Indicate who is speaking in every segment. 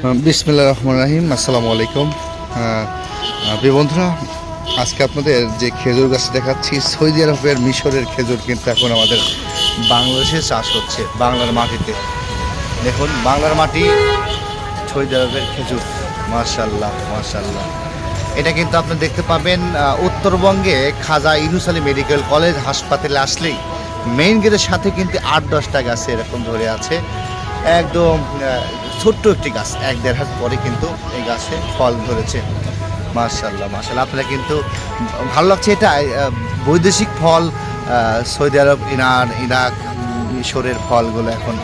Speaker 1: বিসমিল্লা রহমান রাহিম, আসসালামু আলাইকুম। বন্ধুরা, আজকে আপনাদের যে খেজুর গাছ দেখাচ্ছি, সৌদি আরবের মিশরের খেজুর কিন্তু এখন আমাদের বাংলাদেশে চাষ হচ্ছে, বাংলার মাটিতে। দেখুন, বাংলার মাটি, সৌদি আরবের খেজুর মার্শাল্লাহ মার্শাল্লাহ এটা কিন্তু আপনি দেখতে পাবেন উত্তরবঙ্গে খাজা ইনুস আলী মেডিকেল কলেজ হাসপাতালে আসলেই মেইন গেটের সাথে কিন্তু আট দশটা গাছ এরকম ধরে আছে। একদম ছোট্ট একটি গাছ, এক দেড় হাত পরে কিন্তু এই গাছে ফল ধরেছে। মার্শাল্লাহ মার্শাল্লাহ আপনারা কিন্তু ভালো লাগছে এটা বৈদেশিক ফল সৌদি আরব, ইরান, ইরাক, মিশরের ফলগুলো এখন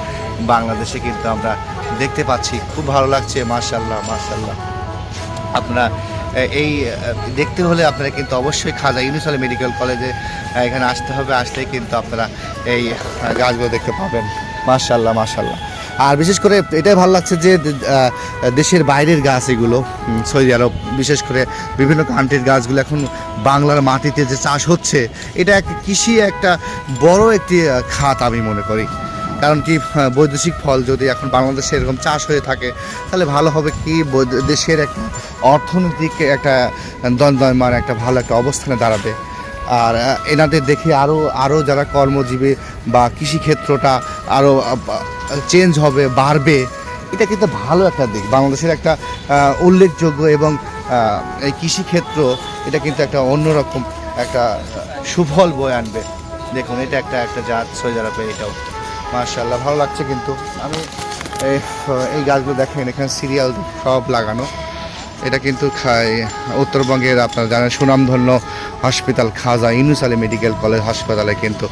Speaker 1: বাংলাদেশে কিন্তু আমরা দেখতে পাচ্ছি। খুব ভালো লাগছে মার্শাল্লাহ মার্শাল্লাহ আপনারা এই দেখতে হলে আপনারা কিন্তু অবশ্যই খাজা ইউনুস আলী মেডিকেল কলেজে এখানে আসতে হবে। আসলে কিন্তু আপনারা এই গাছগুলো দেখতে পাবেন। মার্শাল্লাহ মার্শাল্লাহ আর বিশেষ করে এটাই ভালো লাগছে যে দেশের বাইরের গাছ এগুলো সৌদি আরব, বিশেষ করে বিভিন্ন কান্ট্রির গাছগুলো এখন বাংলার মাটিতে যে চাষ হচ্ছে, এটা একটা কৃষি একটা বড় একটি খাত আমি মনে করি। কারণ কি বৈদেশিক ফল যদি এখন বাংলাদেশে এরকম চাষ হয়ে থাকে, তাহলে ভালো হবে কি দেশের একটা অর্থনৈতিক একটা দ্বন্দ্বমান একটা ভালো একটা অবস্থানে দাঁড়াবে। আর এনাদের দেখে আরও আরও যারা কর্মজীবী বা কৃষিক্ষেত্রটা আরও চেঞ্জ হবে, বাড়বে, এটা কিন্তু ভালো একটা দিক। বাংলাদেশের একটা উল্লেখযোগ্য এবং এই কৃষিক্ষেত্র, এটা কিন্তু একটা অন্যরকম একটা সুফল বয়ে আনবে। দেখুন, এটা একটা একটা জাত ছয় যারা পেয়ে এটাও। মার্শাল্লাহ ভালো লাগছে কিন্তু। আমি এই গাছগুলো দেখেন, এখানে সিরিয়াল সব লাগানো। এটা কিন্তু উত্তরবঙ্গের আপনারা জানেন সুনামধন্য hospital Khaja Inusali Ali medical college হাসপাতালে কিন্তু